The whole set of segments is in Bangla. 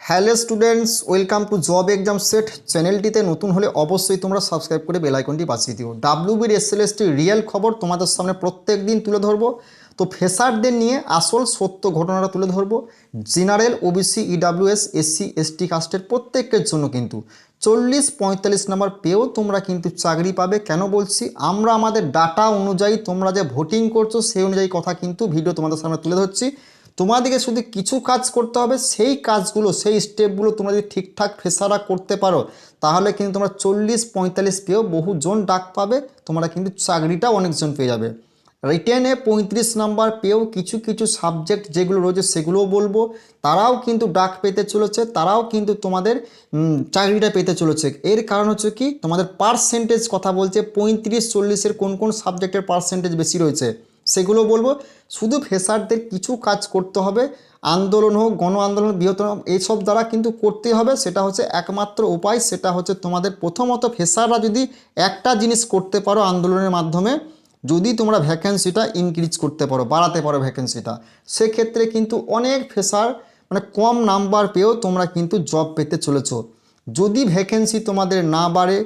Hello students, welcome to job exam set. চ্যানেলটিতে নতুন হলে অবশ্যই তোমরা সাবস্ক্রাইব করে বেল আইকনটি বাঁচিয়ে দিও। ডাব্লিউবির এসএলএসটি রিয়েল খবর তোমাদের সামনে প্রত্যেক দিন তুলে ধরবো। তো ফেসারদের নিয়ে আসল সত্য ঘটনাটা তুলে ধরবো। General, OBC, EWS, SC, ST কাস্টের প্রত্যেকের জন্য কিন্তু। চল্লিশ পঁয়তাল্লিশ নাম্বার পেয়েও তোমরা কিন্তু চাকরি পাবে। কেন বলছি? আমরা আমাদের ডাটা অনুযায়ী তোমরা যে ভোটিং করছ সেই অনুযায়ী কথা কিন্তু ভিডিও তোমাদের সামনে তুলে ধরছি। তোমাদেরকে শুধু কিছু কাজ করতে হবে, সেই কাজগুলো, সেই স্টেপগুলো তোমরা যদি ঠিকঠাক ফেসারা করতে পারো, তাহলে কিন্তু তোমরা চল্লিশ, পঁয়তাল্লিশ পেয়েও বহুজন ডাক পাবে, তোমরা কিন্তু চাকরিটা অনেকজন পেয়ে যাবে। রিটেনে পঁয়ত্রিশ নাম্বার পেয়েও কিছু কিছু সাবজেক্ট যেগুলো রয়েছে সেগুলোও বলব। তারাও কিন্তু ডাক পেতে চলেছে, তারাও কিন্তু তোমাদের চাকরিটা পেতে চলেছে। এর কারণ হচ্ছে কি, তোমাদের পার্সেন্টেজ কথা বলছে, পঁয়ত্রিশ, চল্লিশের কোন কোন সাবজেক্টের পার্সেন্টেজ বেশি রয়েছে। সেগুলো বলব। শুধু ফেসারদের কিছু কাজ করতে হবে। আন্দোলন হোক, গণ আন্দোলন, বৃহত্তর এইসব দ্বারা কিন্তু করতে হবে। সেটা হচ্ছে একমাত্র উপায়। সেটা হচ্ছে তোমাদের প্রথমত ফেসাররা যদি একটা জিনিস করতে পারো আন্দোলনের মাধ্যমে, যদি তোমরা ভ্যাকেন্সিটা ইনক্রিজ করতে পারো, বাড়াতে পারো ভ্যাকেন্সিটা, সেক্ষেত্রে কিন্তু অনেক ফেসার মানে কম নাম্বার পেয়েও তোমরা কিন্তু জব পেতে চলেছো। যদি ভ্যাকেন্সি তোমাদের না বাড়ে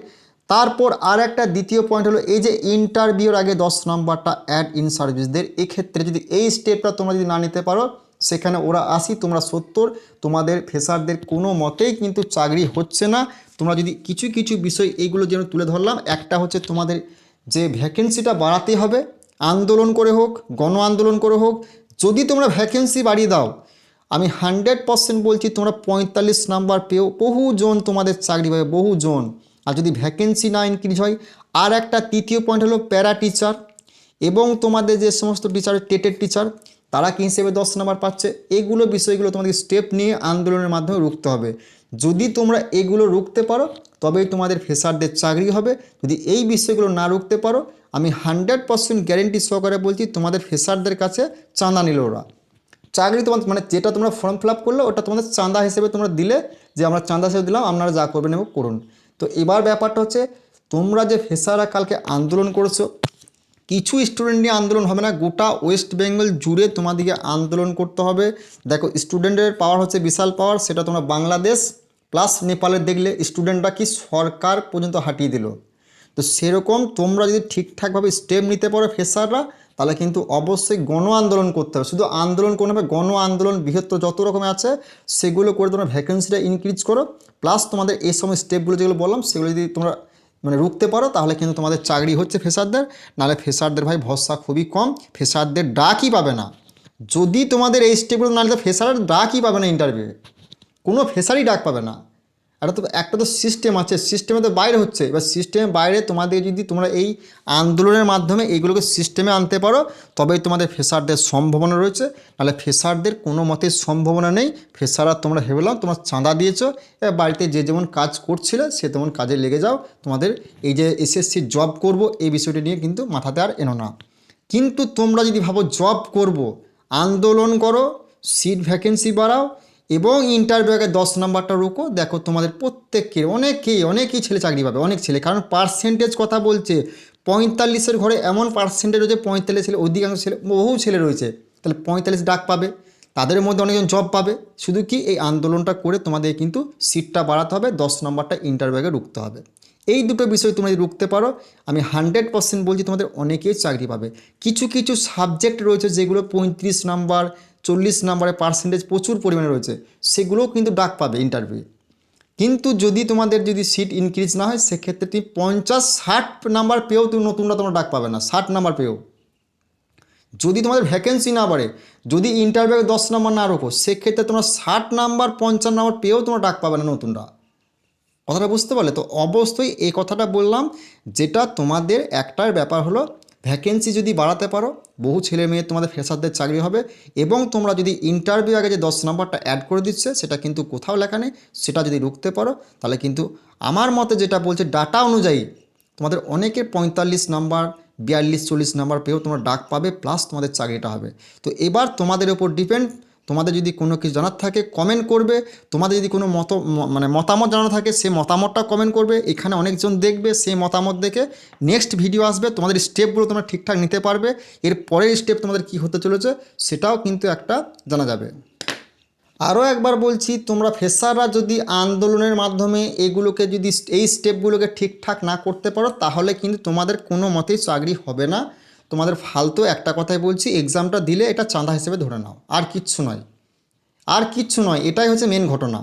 তারপর আর একটা দ্বিতীয় পয়েন্ট হলো এই যে ইন্টারভিউর আগে দশ নম্বরটা অ্যাড ইন সার্ভিসদের এক্ষেত্রে যদি এই স্টেপটা তোমরা যদি না নিতে পারো, সেখানে ওরা আসি তোমরা সত্তর, তোমাদের ফেসারদের কোনো মতেই কিন্তু চাকরি হচ্ছে না। তোমরা যদি কিছু কিছু বিষয় এইগুলো যেন তুলে ধরলাম, একটা হচ্ছে তোমাদের যে ভ্যাকেন্সিটা বাড়াতে হবে, আন্দোলন করে হোক, গণ আন্দোলন করে হোক, যদি তোমরা ভ্যাকেন্সি বাড়িয়ে দাও, আমি হান্ড্রেড পার্সেন্ট বলছি তোমরা পঁয়তাল্লিশ নাম্বার পেয়েও বহুজন তোমাদের চাকরি পাবে, বহুজন। আর যদি ভ্যাকেন্সি না ইনক্রিজ হয়, আর একটা তৃতীয় পয়েন্ট হলো প্যারা টিচার এবং তোমাদের যে সমস্ত টিচার টেটের টিচার তারা কি হিসেবে দশ নাম্বার পাচ্ছে? এগুলো বিষয়গুলো তোমাদের স্টেপ নিয়ে আন্দোলনের মাধ্যমে রুখতে হবে। যদি তোমরা এগুলো রুখতে পারো, তবেই তোমাদের ফেসারদের চাকরি হবে। যদি এই বিষয়গুলো না রুখতে পারো, আমি হান্ড্রেড পার্সেন্ট গ্যারেন্টি সহকারে বলছি, তোমাদের ফেসারদের কাছে চাঁদা নিল ওরা। চাকরি তোমার মানে যেটা তোমরা ফর্ম ফিল আপ করলে, ওটা তোমাদের চাঁদা হিসেবে তোমরা দিলে যে আমরা চাঁদা হিসেবে দিলাম, আপনারা যা করবেন এবং করুন। তো এবার ব্যাপারটা হচ্ছে, তোমরা যে ফেসাররা কালকে আন্দোলন করেছ, কিছু স্টুডেন্ট নিয়ে আন্দোলন হবে না, গোটা ওয়েস্ট বেঙ্গল জুড়ে তোমাদেরকে আন্দোলন করতে হবে। দেখো স্টুডেন্টের পাওয়ার হচ্ছে বিশাল পাওয়ার সেটা তোমরা বাংলাদেশ প্লাস নেপালের দেখলে স্টুডেন্টরা কি সরকার পর্যন্ত হাঁটিয়ে দিল। তো সেরকম তোমরা যদি ঠিকঠাকভাবে স্টেপ নিতে পারো ফেসাররা তাহলে কিন্তু অবশ্যই গণ আন্দোলন করতে হবে। শুধু আন্দোলন কোনো হবে গণ আন্দোলন বৃহত্তর যত রকমের আছে, সেগুলো করে তোমরা ভ্যাকেন্সিটা ইনক্রিজ করো। প্লাস তোমাদের এই সময় স্টেপগুলো যেগুলো বললাম, সেগুলো যদি তোমরা মানে রুখতে পারো, তাহলে কিন্তু তোমাদের চাকরি হচ্ছে ফেসারদের নাহলে ফেসারদের ভাই ভরসা খুবই কম ফেসারদের ডাকই পাবে না। যদি তোমাদের এই স্টেপগুলো না নিতে ফেসারের ডাকই পাবে না ইন্টারভিউ কোনো ফেসারই ডাক পাবে না। একটা তো একটা তো সিস্টেম আছে। সিস্টেমে তো বাইরে হচ্ছে। এবার সিস্টেমের বাইরে তোমাদের যদি তোমরা এই আন্দোলনের মাধ্যমে এইগুলোকে সিস্টেমে আনতে পারো, তবেই তোমাদের ফেসারদের সম্ভাবনা রয়েছে। নাহলে ফেসারদের কোনো মতে সম্ভাবনা নেই। ফেসাররা তোমরা ভেবেলাম তোমার চাঁদা দিয়েছ। এবার বাড়িতে যে যেমন কাজ করছিলে, সে তেমন কাজে লেগে যাও। তোমাদের এই যে এসএসসি জব করব, এই বিষয়টি নিয়ে কিন্তু মাথাতে আর এনো না। কিন্তু তোমরা যদি ভাবো জব করব, আন্দোলন করো সিট ভ্যাকেন্সি বাড়াও এবং ইন্টারভিউ আগে দশ নাম্বারটা রুকো। দেখো তোমাদের প্রত্যেকের অনেকেই অনেকেই ছেলে চাকরি পাবে, অনেক ছেলে। কারণ পার্সেন্টেজ কথা বলছে, পঁয়তাল্লিশের ঘরে এমন পার্সেন্টেজ রয়েছে, পঁয়তাল্লিশ ছেলে, অধিকাংশ ছেলে, বহু ছেলে রয়েছে। তাহলে পঁয়তাল্লিশ ডাক পাবে, তাদের মধ্যে অনেকজন জব পাবে। শুধু কি এই আন্দোলনটা করে তোমাদের কিন্তু সিটটা বাড়াতে হবে, দশ নম্বরটা ইন্টারভিউ আগে রুখতে হবে। এই দুটো বিষয় তোমরা যদি রুখতে পারো, আমি হান্ড্রেড পার্সেন্ট বলছি তোমাদের অনেকেই চাকরি পাবে। কিছু কিছু সাবজেক্ট রয়েছে যেগুলো পঁয়ত্রিশ নাম্বার চল্লিশ নাম্বারে পার্সেন্টেজ প্রচুর পরিমাণে রয়েছে, সেগুলোও কিন্তু ডাক পাবে ইন্টারভিউ কিন্তু যদি তোমাদের যদি সিট ইনক্রিজ না হয়, সেক্ষেত্রে তুমি পঞ্চাশ, ষাট নাম্বার পেয়েও তুমি নতুনটা তোমরা ডাক পাবে না, ষাট নাম্বার পেয়েও। যদি তোমাদের ভ্যাকেন্সি না বাড়ে, যদি ইন্টারভিউ দশ নাম্বার না রাখো সেক্ষেত্রে তোমরা ষাট নাম্বার, পঞ্চান্ন নাম্বার পেয়েও তোমরা ডাক পাবে না নতুনটা কথাটা বুঝতে পারলে? তো অবশ্যই এই কথাটা বললাম, যেটা তোমাদের একটার ব্যাপার হলো ভ্যাকেন্সি যদি বাড়াতে পারো, বহু ছেলে মেয়ে তোমাদের ফ্রেশারদের চাকরি হবে এবং তোমরা যদি ইন্টারভিউ আগে যে দশ নম্বরটা অ্যাড করে দিচ্ছে, সেটা কিন্তু কোথাও লেখা নেই, সেটা যদি রুখতে পারো, তাহলে কিন্তু আমার মতে যেটা বলছে ডাটা অনুযায়ী, তোমাদের অনেকে পঁয়তাল্লিশ নাম্বার, বিয়াল্লিশ, চল্লিশ নাম্বার পেয়েও তোমরা ডাক পাবে প্লাস তোমাদের চাকরিটা হবে। তো এবার তোমাদের ওপর ডিপেন্ড তোমাদের যদি কোনো কিছু জানার থাকে কমেন্ট করবে। তোমাদের যদি কোনো মত মানে মতামত জানানো থাকে সে মতামতটা কমেন্ট করবে। এখানে অনেকজন দেখবে, সেই মতামত দেখে নেক্সট ভিডিও আসবে। তোমাদের স্টেপগুলো তোমরা ঠিকঠাক নিতে পারবে। এর পরের স্টেপ তোমাদের কি হতে চলেছে, সেটাও কিন্তু একটা জানা যাবে। আরও একবার বলছি, তোমরা ফেসাররা যদি আন্দোলনের মাধ্যমে এগুলোকে যদি এই স্টেপগুলোকে ঠিকঠাক না করতে পারো, তাহলে কিন্তু তোমাদের কোনো মতেই চাকরি হবে না। তোমাদের ফালতু একটা কথাই বলছি এক্সামটা দিলে এটা চাঁদা হিসেবে ধরে নাও। আর কিচ্ছু নয়। আর কিচ্ছু নয়, এটাই হচ্ছে মেন ঘটনা।